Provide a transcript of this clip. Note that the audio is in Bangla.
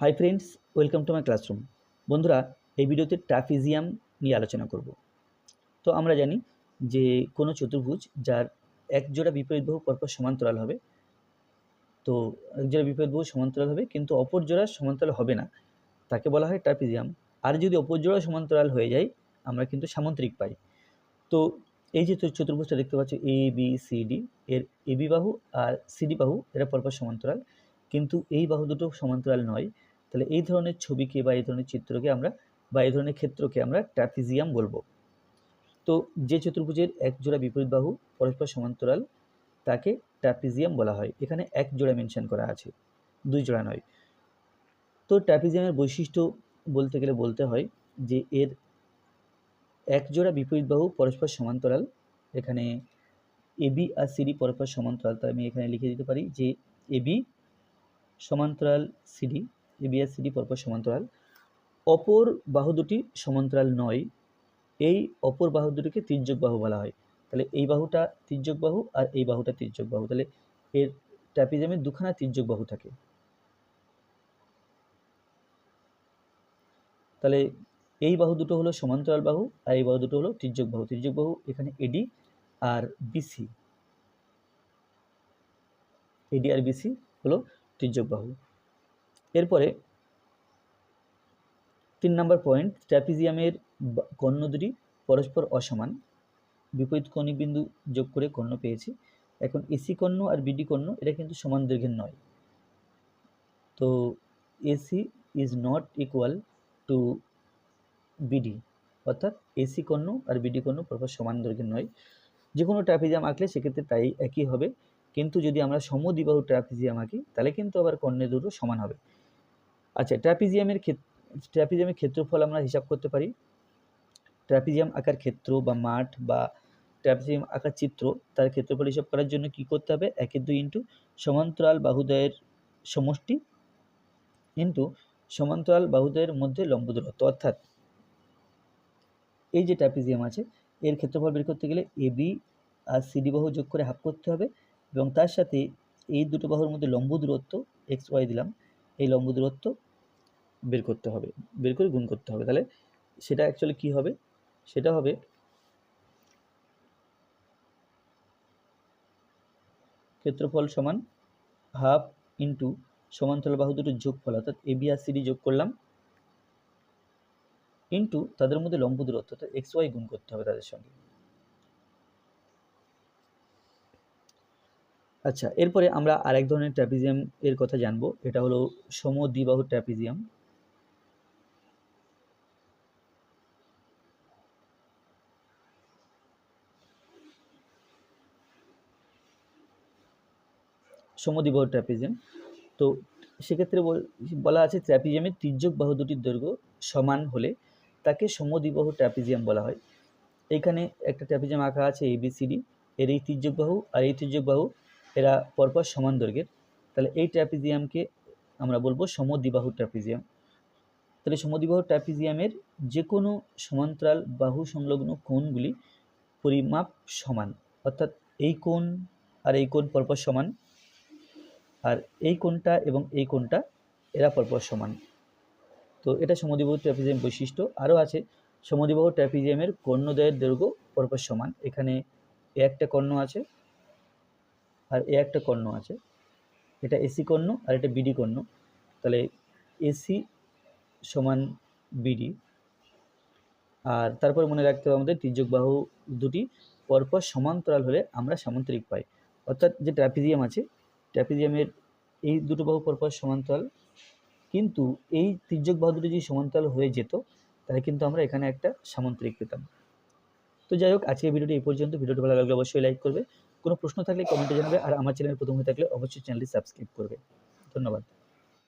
Hi friends, welcome to my classroom. বন্ধুরা, এই ভিডিওতে ট্রাফিজিয়াম নিয়ে আলোচনা করব। তো আমরা জানি যে কোনো চতুর্ভুজ যার এক জোড়া বিপরীত বাহু পরপর সমান্তরাল হবে। তো এক জোড়া বিপরীত বাহু সমান্তরাল হবে, কিন্তু অপর জোড়া সমান্তরাল হবে না। তাকে বলা হয় ট্রাপিজিয়াম আর যদি অপর জোড়া সমান্তরাল হয়ে যায়, আমরা কিন্তু সামুদ্রিক পাই। তো এই যে চতুর্ভুজটা দেখতে পাচ্ছ এ বি সি ডি এর এবি বাহু আর সিডি বাহু, এরা পরপর সমান্তরাল। কিন্তু এই বাহু দুটো সমান্তরাল নয়। তাহলে এই ধরনের ছবিকে বা এই ধরনের চিত্রকে আমরা বা এই ধরনের ক্ষেত্রকে আমরা ট্র্যাপিজিয়াম বলব। তো যে চতুর্ভুজের এক জোড়া বিপরীত বাহু পরস্পর সমান্তরাল, তাকে ট্র্যাপিজিয়াম বলা হয়। এখানে এক জোড়া মেনশন করা আছে, দুই জোড়া নয়। তো ট্র্যাপিজিয়ামের বৈশিষ্ট্য বলতে গেলে বলতে হয় যে এর এক জোড়া বিপরীত বাহু পরস্পর সমান্তরাল, এখানে এবি আর সিডি পরস্পর সমান্তরাল। তাই আমি এখানে লিখে দিতে পারি যে এবি সমান্তরাল সিডি এবি আর সিডি পরপর সমান্তরাল। অপর বাহু দুটি সমান্তরাল নয়। এই অপর বাহু দুটিকে তির্যক বাহু বলা হয়। তাহলে এই বাহুটা তির্যক বাহু আর এই বাহুটা তির্যক বাহু। তাহলে এর ট্র্যাপিজামের দুখানা তির্যক বাহু থাকে। তাহলে এই বাহু দুটো হলো সমান্তরাল বাহু আর এই বাহু দুটো হলো তির্যক বাহু। তির্যক বাহু এখানে এডি আর বিসি এডি আর বিসি হলো তির্যক বাহু। এরপরে তিন নম্বর পয়েন্ট ট্র্যাপিজিয়ামের কর্ণ দুটি পরস্পর অসমান। বিপরীত কৌণিক বিন্দু যোগ করে কর্ণ পেয়েছি। এখন এসি কর্ণ আর বিডি কর্ণ, এটা কিন্তু সমান দৈর্ঘ্যের নয়। তো AC is not equal to BD, অর্থাৎ এসি কর্ণ আর বিডি কর্ণ পরপর সমান দৈর্ঘ্যের নয়। যে কোনো ট্র্যাপিজিয়াম আঁকলে সেক্ষেত্রে তাই একই হবে। কিন্তু যদি আমরা সমদ্বিবাহু ট্র্যাপিজিয়াম আঁকি, তাহলে কিন্তু আবার কর্ণের দুটো সমান হবে। আচ্ছা ট্র্যাপিজিয়ামের ট্র্যাপিজিয়ামের ক্ষেত্রফল আমরা হিসাব করতে পারি। ট্র্যাপিজিয়াম আঁকার ক্ষেত্র বা মাঠ বা ট্র্যাপিজিয়াম আঁকার চিত্র, তার ক্ষেত্রফল হিসাব করার জন্য কি করতে হবে? একের দুই ইন্টু সমান্তরাল বাহুদয়ের সমষ্টি ইন্টু সমান্তরাল বাহুদয়ের মধ্যে লম্ব দূরত্ব। অর্থাৎ এই যে ট্র্যাপিজিয়াম আছে, এর ক্ষেত্রফল বের করতে গেলে এবি আর সিডি বাহু যোগ করে হাফ করতে হবে এবং তার সাথে এই দুটো বাহুর মধ্যে লম্ব দূরত্ব এক্স, ওয়াই দিলাম। এই লম্ব দূরত্ব বের করতে হবে, বের করে গুণ করতে হবে। তাহলে সেটা অ্যাকচুয়ালি কি হবে? সেটা হবে ক্ষেত্রফল সমান হাফ ইন্টু সমান্তরাল বাহু দুটোর যোগফল, অর্থাৎ এবি আর সিডি যোগ করলাম ইন্টু তাদের মধ্যে লম্ব দূরত্ব, অর্থাৎ এক্স ওয়াই গুণ করতে হবে তাদের সঙ্গে। আচ্ছা এরপরে আমরা আরেক ধরনের ট্র্যাপিজিয়াম এর কথা জানব। এটা হলো সমদ্বিবাহু ট্র্যাপিজিয়াম। সমদ্বিবাহু ট্র্যাপিজিয়াম। তো সেক্ষেত্রে বল- আছে ট্র্যাপিজিয়ামের তির্যক বাহু দুটির দৈর্ঘ্য সমান হলে তাকে সমদ্বিবাহু ট্র্যাপিজিয়াম বলা হয়। এইখানে একটা ট্র্যাপিজিয়াম আঁকা আছে এবিসিডি এর এই তির্যক বাহু আর এই তির্যক বাহু এরা পরপর সমান দৈর্ঘ্যের। তাহলে এই ট্র্যাপিজিয়ামকে আমরা বলব সমদ্বিবাহু ট্র্যাপিজিয়াম। তাহলে সমদ্বিবাহু ট্র্যাপিজিয়ামের যে কোনো সমান্তরাল বাহু সংলগ্ন কোণগুলি পরিমাপ সমান। অর্থাৎ এই কোণ আর এই কোণ পরপর সমান। আর এই কোণটা এবং এই কোণটা এরা পরপর সমান। তো এটা সমদ্বিবাহু ট্র্যাপিজিয়াম বৈশিষ্ট্য। আরও আছে, সমদ্বিবাহু ট্র্যাপিজিয়ামের কর্ণদ্বয়ের দৈর্ঘ্য পরপর সমান। এখানে একটা কর্ণ আছে আর এ একটা কর্ণ আছে। এটা এসি কর্ণ আর এটা বিডি কর্ণ। তাহলে এসি সমান বিডি। আর তারপর মনে রাখতে হবে আমাদের তির্যক বাহু দুটি পরপর সমান্তরাল হলে আমরা সামান্তরিক পাই। অর্থাৎ যে ট্র্যাপিজিয়াম আছে, ট্র্যাপিজিয়ামের এই দুটো বাহু পরপর সমান্তরাল। কিন্তু এই তির্যক বাহু দুটো যদি সমান্তরাল হয়ে যেত, তাহলে কিন্তু আমরা এখানে একটা সামান্তরিক পেতাম। তো যাই হোক, আজকের ভিডিওটি এই পর্যন্ত। ভিডিওটি ভালো লাগলে অবশ্যই লাইক করবে। কোনো প্রশ্ন থাকলে কমেন্টে জানাবে আর আমার চ্যানেল প্রথম হয়ে থাকলে অবশ্যই চ্যানেলটি সাবস্ক্রাইব করবে। ধন্যবাদ।